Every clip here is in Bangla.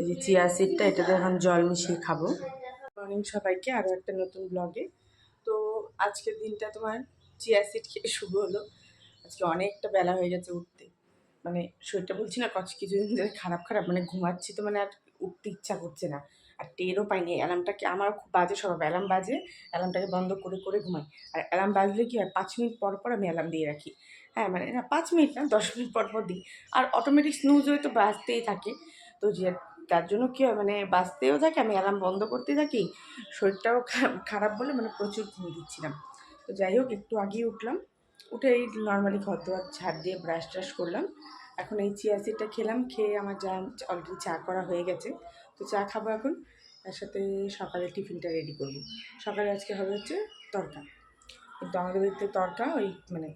এই যে চিয়া সিডটা এটাতে এখন জল মিশিয়ে খাব। মর্নিং সবাইকে আরও একটা নতুন ব্লগে তো আজকের দিনটা তোমার চিয়া সিড খেয়ে শুরু হলো। আজকে অনেকটা বেলা হয়ে গেছে উঠতে। মানে শরীরটা বলছি না, কচ কিছুদিন ধরে খারাপ খারাপ মানে ঘুমাচ্ছি তো মানে আর উঠতে ইচ্ছা করছে না। আর টেরও পাইনি অ্যালার্মটাকে আমার খুব বাজে স্বভাব। অ্যালার্ম বাজে অ্যালার্মটাকে বন্ধ করে করে ঘুমাই। আর অ্যালার্ম বাজলে কি হয়, পাঁচ মিনিট পর পর আমি অ্যালার্ম দিয়ে রাখি। হ্যাঁ মানে না, পাঁচ মিনিট না, দশ মিনিট পর পর দিই। আর অটোমেটিক স্নুজ হয়ে তো বাজতেই থাকে। তো যে তার জন্য কী হয় মানে বাঁচতেও থাকে, আমি অ্যালার্ম বন্ধ করতে থাকি, শরীরটাও খারাপ বলে মানে প্রচুর ঘুমিয়ে দিচ্ছিলাম। তো যাই হোক, একটু আগেই উঠলাম, উঠে এই নর্মালি ঘর দোয়ার ঝাড় দিয়ে ব্রাশ ট্রাশ করলাম। এখন এই চিয়া সিডটা খেলাম, খেয়ে আমার যা অলরেডি চা করা হয়ে গেছে। তো চা খাব এখন, তার সাথে সকালে টিফিনটা রেডি করব। সকালে আজকে হবে হচ্ছে তরকা। কিন্তু আমাদের বাড়িতে তরকা, ওই মানে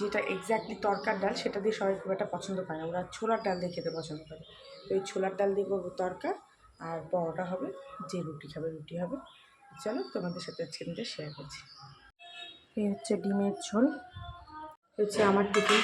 যেটা এক্স্যাক্টলি তরকার ডাল, সেটা দিয়ে সবাই খুব একটা পছন্দ করে না। ওরা ছোলার ডাল দিয়ে খেতে পছন্দ করে। তো এই ছোলার ডাল দিয়ে করব তরকা, আর পরোটা হবে, যে রুটি খাবে রুটি হবে। চলো তোমাদের সাথে আজকে দিনটা শেয়ার করছি। এই হচ্ছে ডিমের ঝোল। হচ্ছে আমার টিফিন।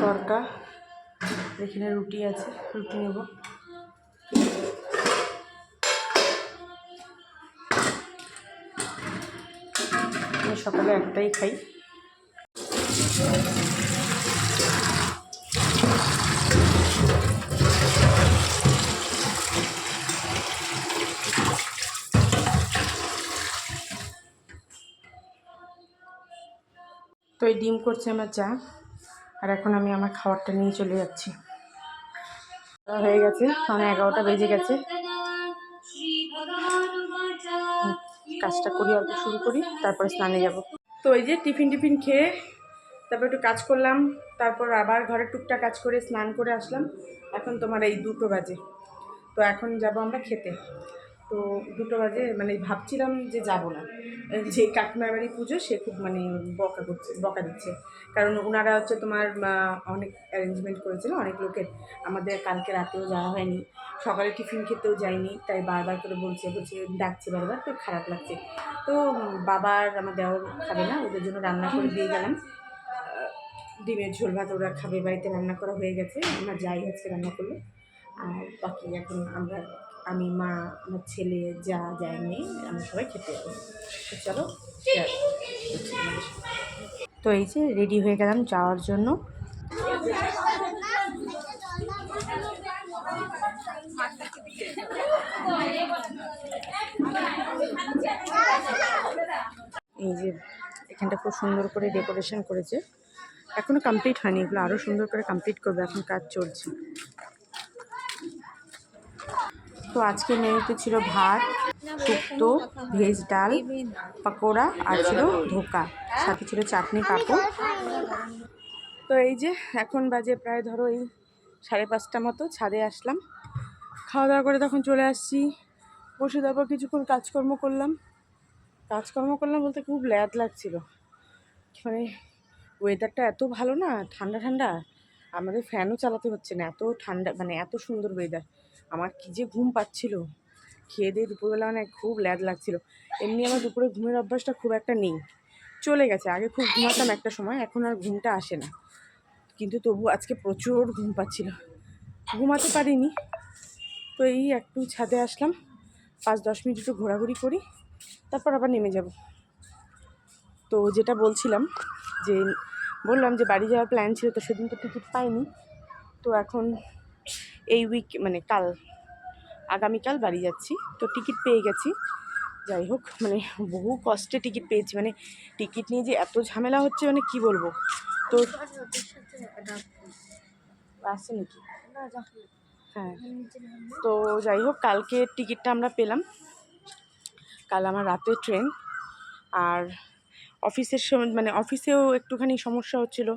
তরকা, এখানে রুটি আছে, রুটি নেব। সকালে একটাই খাই। তো এই ডিম করছে আমার চা, আর এখন আমি আমার খাবারটা নিয়ে চলে যাচ্ছি। হয়ে গেছে মানে এগারোটা বেজে গেছে। কাজটা করি, অল্প শুরু করি, তারপরে স্নানে যাব। তো এই যে টিফিন টিফিন খেয়ে তারপর একটু কাজ করলাম, তারপর আবার ঘরে টুকটাক কাজ করে স্নান করে আসলাম। এখন তোমার এই দুটো বাজে। তো এখন যাব আমরা খেতে। তো দুটো বাজে মানে ভাবছিলাম যে যাব না। যে কাকিমার বাড়ি পুজো, সে খুব মানে বকা করছে, বকা দিচ্ছে। কারণ ওনারা হচ্ছে তোমার অনেক অ্যারেঞ্জমেন্ট করেছিল, অনেক লোকের। আমাদের কালকে রাতেও যাওয়া হয়নি। সকালে টিফিন খেতেও যাইনি তাই বারবার করে বলছে বলছে, ডাকছে বারবার, তো খারাপ লাগছে। তো বাবার আমার দেওয়ার খাবে না, ওদের জন্য রান্না করে দিয়ে গেলাম। ডিমের ঝোল ভাত ওরা খাবে, বাড়িতে রান্না করা হয়ে গেছে, আমার যাই আজকে রান্না করল আর বাকি এখন আমরা, আমি, মা, আমার ছেলে, যা যায় নেই আমরা সবাই খেতে যাব। চলো। তো এই যে রেডি হয়ে গেলাম যাওয়ার জন্য। এই যে এখানটা খুব সুন্দর করে ডেকোরেশন করেছে। এখনও কমপ্লিট হয়নি, এগুলো আরও সুন্দর করে কমপ্লিট করবে, এখন কাজ চলছে। তো আজকে মেনুতে ছিল ভাত, শুক্তো, ভেজ ডাল, পাকোড়া আর ছিল ধোকা, সাথে ছিল চাটনি পাঁপড়। তো এই যে এখন বাজে প্রায় ধরো এই সাড়ে পাঁচটা মতো, ছাদে আসলাম। খাওয়া দাওয়া করে তখন চলে আসছি। বসে তারপর কিছুক্ষণ কাজকর্ম করলাম। কাজকর্ম করলাম বলতে খুব ল্যাদ লাগছিল। মানে ওয়েদারটা এত ভালো না, ঠান্ডা ঠান্ডা। আমাদের ফ্যানও চালাতে হচ্ছে না, এত ঠান্ডা মানে এত সুন্দর ওয়েদার আমার কী যে ঘুম পাচ্ছিল। খেয়ে দিয়ে দুপুরবেলা মানে খুব ল্যাদ লাগছিল। এমনি আমার দুপুরে ঘুমের অভ্যাসটা খুব একটা নেই। চলে গেছে, আগে খুব ঘুমাতাম একটা সময়, এখন আর ঘুমটা আসে না। কিন্তু তবু আজকে প্রচুর ঘুম পাচ্ছিল। ঘুমাতে পারিনি। তো এই একটু ছাদে আসলাম। পাঁচ, দশ মিনিট একটু ঘোরাঘুরি করি, তারপর আবার নেমে যাব। তো যেটা বলছিলাম যে, বললাম যে বাড়ি যাওয়ার প্ল্যান ছিল তো সেদিন তো টিকিট পাইনি। তো এখন এই উইক মানে কাল, আগামীকাল বাড়ি যাচ্ছি। তো টিকিট পেয়ে গেছি। যাই হোক মানে বহু কষ্টে টিকিট পেয়েছি। মানে টিকিট নিয়ে যে এত ঝামেলা হচ্ছে মানে কি বলব? তো আসছে নাকি? হ্যাঁ। তো যাই হোক, কালকে টিকিটটা আমরা পেলাম। কাল আমার রাতে ট্রেন আর অফিসের মানে অফিসেও একটুখানি সমস্যা হচ্ছিল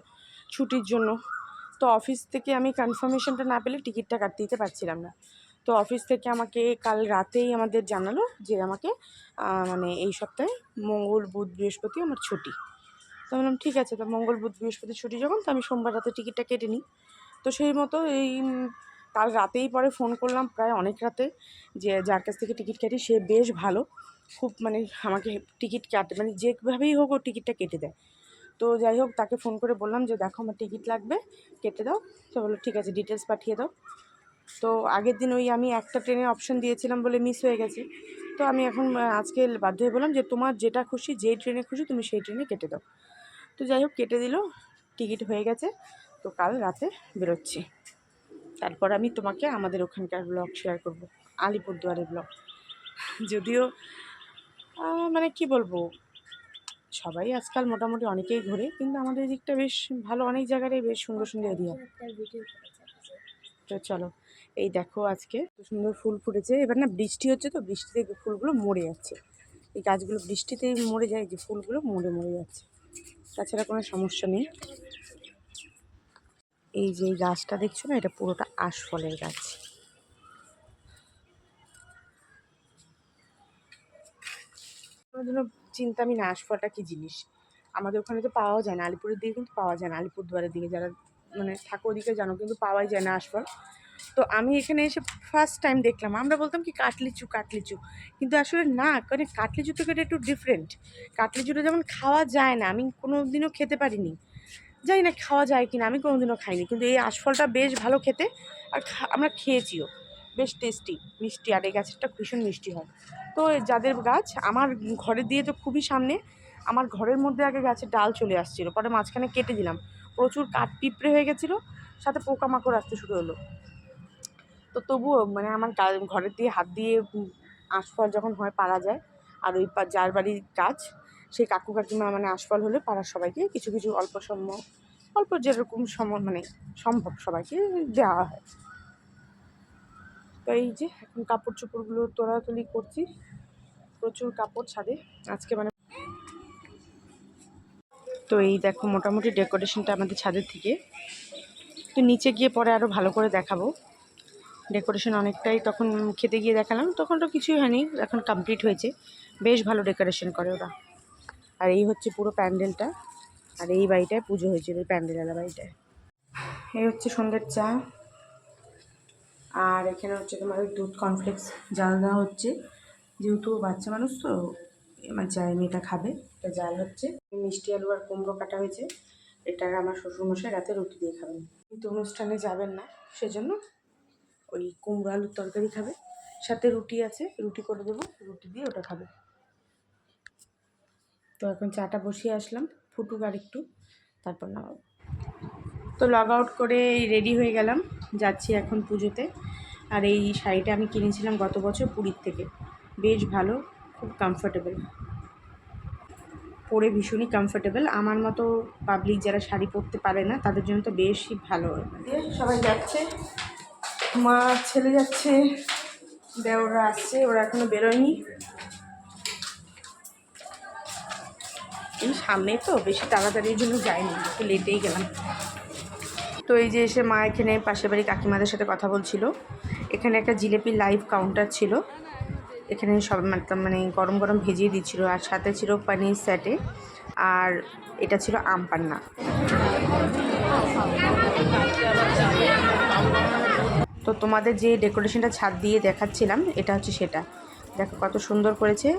ছুটির জন্য। তো অফিস থেকে আমি কনফার্মেশনটা না পেলে টিকিটটা কাটতে দিতে পারছিলাম না। তো অফিস থেকে আমাকে কাল রাতেই আমাদের জানালো যে আমাকে মানে এই সপ্তাহে মঙ্গল, বুধ, বৃহস্পতি আমার ছুটি। তো বললাম, ঠিক আছে, তো মঙ্গল, বুধ বৃহস্পতি ছুটি যখন, তো আমি সোমবার রাতে টিকিটটা কেটে নিই। তো সেই মতো এই কাল রাতেই পরে ফোন করলাম প্রায় অনেক রাতে যে যার কাছ থেকে টিকিট কাটি, সে বেশ ভালো। খুব মানে আমাকে টিকিট কাটে মানে যেভাবেই হোক ও টিকিটটা কেটে দেয়। তো যাই হোক, তাকে ফোন করে বললাম যে, দেখো আমার টিকিট লাগবে, কেটে দাও। তো বলল, ঠিক আছে ডিটেলস পাঠিয়ে দাও। তো আগের দিন ওই আমি একটা ট্রেনের অপশন দিয়েছিলাম বলে মিস হয়ে গেছে। তো আমি এখন আজকে বাধ্য হয়ে বললাম যে, তোমার যেটা খুশি, যেই ট্রেনে খুশি, তুমি সেই ট্রেনে কেটে দাও। তো যাই হোক, কেটে দিল, টিকিট হয়ে গেছে। তো কাল রাতে বেরোচ্ছি। তারপর আমি তোমাকে আমাদের ওখানকার ব্লগ শেয়ার করব, আলিপুরদুয়ারের ব্লগ যদিও মানে কি বলব? সবাই আজকাল মোটামুটি অনেকেই ঘোরে, কিন্তু আমাদের দিকটা বেশ ভালো, অনেক জায়গারই বেশ সুন্দর সুন্দর এরিয়া তো চলো, এই দেখো আজকে সুন্দর ফুল ফুটেছে। এবার না বৃষ্টি হচ্ছে তো, বৃষ্টিতে ফুলগুলো মরে যাচ্ছে। এই গাছগুলো বৃষ্টিতেই মরে যায় যে ফুলগুলো মরে মরে যাচ্ছে। তাছাড়া কোনো সমস্যা নেই। এই যে গাছটা দেখছ না, এটা পুরোটা আশফলের গাছ। কোনোদিনও চিন্তামি না আশফলটা কী জিনিস? আমাদের ওখানে তো পাওয়া যায় না, আলিপুরের দিকে কিন্তু পাওয়া যায় না, আলিপুরদুয়ারের দিকে যারা মানে থাকো ওদিকে জানো কিন্তু পাওয়াই যায় না আশফল তো আমি এখানে এসে ফার্স্ট টাইম দেখলাম, আমরা বলতাম কি কাটলিচু কাটলিচু। কিন্তু আসলে না মানে কাটলিচু থেকে এটা একটু ডিফারেন্ট কাটলিচুটা যেমন খাওয়া যায় না, আমি কোনো দিনও খেতে পারিনি। জানি না খাওয়া যায় কিনা, আমি কোনোদিনও খাইনি। কিন্তু এই আশফলটা বেশ ভালো খেতে, আর আমরা খেয়েছিও। বেশ টেস্টি মিষ্টি, আর এই গাছেরটা ভীষণ মিষ্টি হয়। তো যাদের গাছ, আমার ঘরের দিয়ে তো খুবই সামনে, আমার ঘরের মধ্যে আগে গাছের ডাল চলে আসছিল, পরে মাঝখানে কেটে দিলাম। প্রচুর কাঠ পিঁপড়ে হয়ে গেছিল, সাথে পোকামাকড় আসতে শুরু হলো। তো তবুও মানে আমার ঘরের দিয়ে হাত দিয়ে আশফল যখন হয় পারা যায়, আর ওই যার বাড়ির গাছ, সেই কাকু কাকিমা মানে আশফল হলে পাড়ার সবাইকে কিছু কিছু অল্প সম, অল্প যেরকম সম মানে সম্ভব সবাইকে দেওয়া হয়। এই যে, এখন কাপড় চোপড়গুলো তোলাতুলি করছি। প্রচুর কাপড় ছাদে। আজকে মানে তো এই দেখো, মোটামুটি ডেকোরেশনটা আমাদের ছাদের থেকে। তো নিচে গিয়ে পরে আরও ভালো করে দেখাবো। ডেকোরেশন অনেকটাই তখন খেতে গিয়ে দেখালাম, তখন তো কিছুই হয়নি, এখন কমপ্লিট হয়েছে। বেশ ভালো ডেকোরেশন করে ওরা। আর এই হচ্ছে পুরো প্যান্ডেলটা, আর এই বাড়িটায় পুজো হয়েছিল এই প্যান্ডেলওয়ালা বাড়িটায়। এই হচ্ছে সন্ধ্যের চা। আর এখানে হচ্ছে তোমার ওই দুধ কনফ্লেক্স জাল দেওয়া হচ্ছে। যেহেতু বাচ্চা মানুষ, তো আমার চায় মেয়েটা খাবে, এটা জাল হচ্ছে। মিষ্টি আলু আর কুমড়ো কাটা হয়েছে। এটা আমার শ্বশুরমশাই রাতে রুটি দিয়ে খাবেন। কিন্তু অনুষ্ঠানে যাবেন না, সেজন্য ওই কুমড়ো আলুর তরকারি খাবে। সাথে রুটি আছে, রুটি করে দেবো, রুটি দিয়ে ওটা খাবে। তো এখন চাটা বসিয়ে আসলাম, ফুটুক আর একটু তারপর নামাবো। তো লগ আউট করে রেডি হয়ে গেলাম। যাচ্ছি এখন পুজোতে। আর এই শাড়িটা আমি কিনেছিলাম গত বছর পুরীর থেকে। বেশ ভালো, খুব কমফোর্টেবল পরে ভীষণই কমফোর্টেবল আমার মতো পাবলিক যারা শাড়ি পরতে পারে না, তাদের জন্য তো বেশই ভালো সবাই যাচ্ছে। মা, ছেলে যাচ্ছে। দেওরা আসছে, ওরা এখনও বেরোয়নি। এই সামনে তো বেশি তাড়াতাড়ির জন্য যায়নি একটু লেটেই গেলাম। তো এই যে এসে মা এখানে পাশের বাড়ি কাকিমাদের সাথে কথা বলছিল। এখানে একটা জিলেপির লাইভ কাউন্টার ছিল। এখানে সব মানে- মানে গরম গরম ভেজিয়ে দিচ্ছিল আর সাথে ছিল পানির স্যাটে আর এটা ছিল আম পান্না। তো তোমাদের যে ডেকোরেশনটা ছাদ দিয়ে দেখাচ্ছিলাম, এটা হচ্ছে সেটা। দেখো কত সুন্দর করেছে।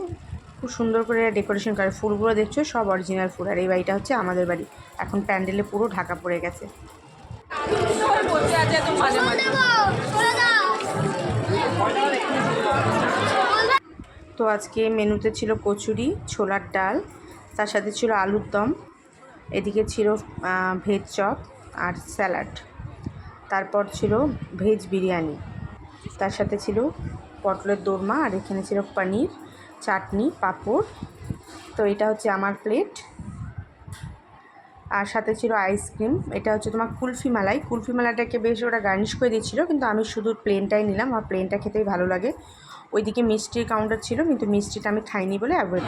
খুব সুন্দর করে ডেকোরেশন করে। ফুলগুলো দেখছ সব অরিজিনাল ফুল। আর এই বাড়িটা হচ্ছে আমাদের বাড়ি। এখন প্যান্ডেলে পুরো ঢাকা পড়ে গেছে। তো আজকে মেনুতে ছিল কচুরি, ছোলার ডাল, তার সাথে ছিল আলুর দম, এদিকে ছিল ভেজ চপ আর স্যালাড। তারপর ছিল ভেজ বিরিয়ানি, তার সাথে ছিল পটলের দোরমা আর এখানে ছিল পনির, চাটনি, পাঁপড়। তো এটা হচ্ছে আমার প্লেট। আর সাথে ছিল আইসক্রিম এটা হচ্ছে তোমার কুলফি মালাই। কুলফি মালাটাকে বেশ ওরা গার্নিশ করে দিয়েছিল, কিন্তু আমি শুধু প্লেনটাই নিলাম। আমার প্লেনটা খেতেই ভালো লাগে। ওইদিকে মিষ্টির কাউন্টার ছিল, কিন্তু মিষ্টিটা আমি খাইনি বলে অ্যাভয়েড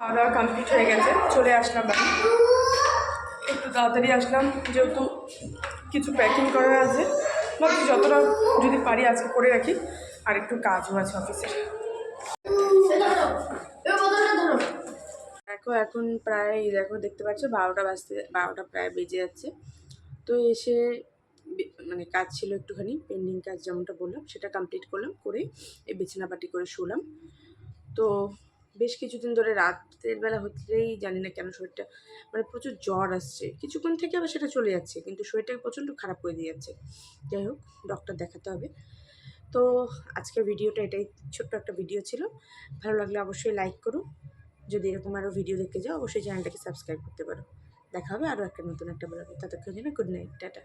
খাওয়া দাওয়া কমপ্লিট হয়ে গেছে, চলে আসলাম একটু তাড়াতাড়ি আসলাম, যেহেতু কিছু প্যাকিং করার আছে। ভাবছি যতটা যদি পারি আজকে করে রাখি। আর একটু কাজও আছে অফিসের দেখো, এখন প্রায়, দেখো, দেখতে পাচ্ছ, বারোটা বাজতে, বারোটা প্রায় বেজে যাচ্ছে। তো এসে মানে কাজ ছিল একটুখানি পেন্ডিং কাজ যেমনটা বললাম, সেটা কমপ্লিট করলাম, করে এই বিছানাপাটি করে শুলাম। তো বেশ কিছুদিন ধরে রাতের বেলা হতেই জানি না কেন শরীরটা মানে প্রচুর জ্বর আসছে। কিছুক্ষণ থেকে আবার সেটা চলে যাচ্ছে, কিন্তু শরীরটাকে প্রচণ্ড খারাপ করে দিয়ে যাচ্ছে। যাই হোক ডক্টর দেখাতে হবে। তো আজকের ভিডিওটা এটাই, ছোট্ট একটা ভিডিও ছিল। ভালো লাগলে অবশ্যই লাইক করো। যদি এরকম আরও ভিডিও দেখতে যাও অবশ্যই চ্যানেলটাকে সাবস্ক্রাইব করতে পারো। দেখা হবে আরও একটা নতুন একটা ব্লগে ততক্ষণ জন্য গুড নাইট টাটা।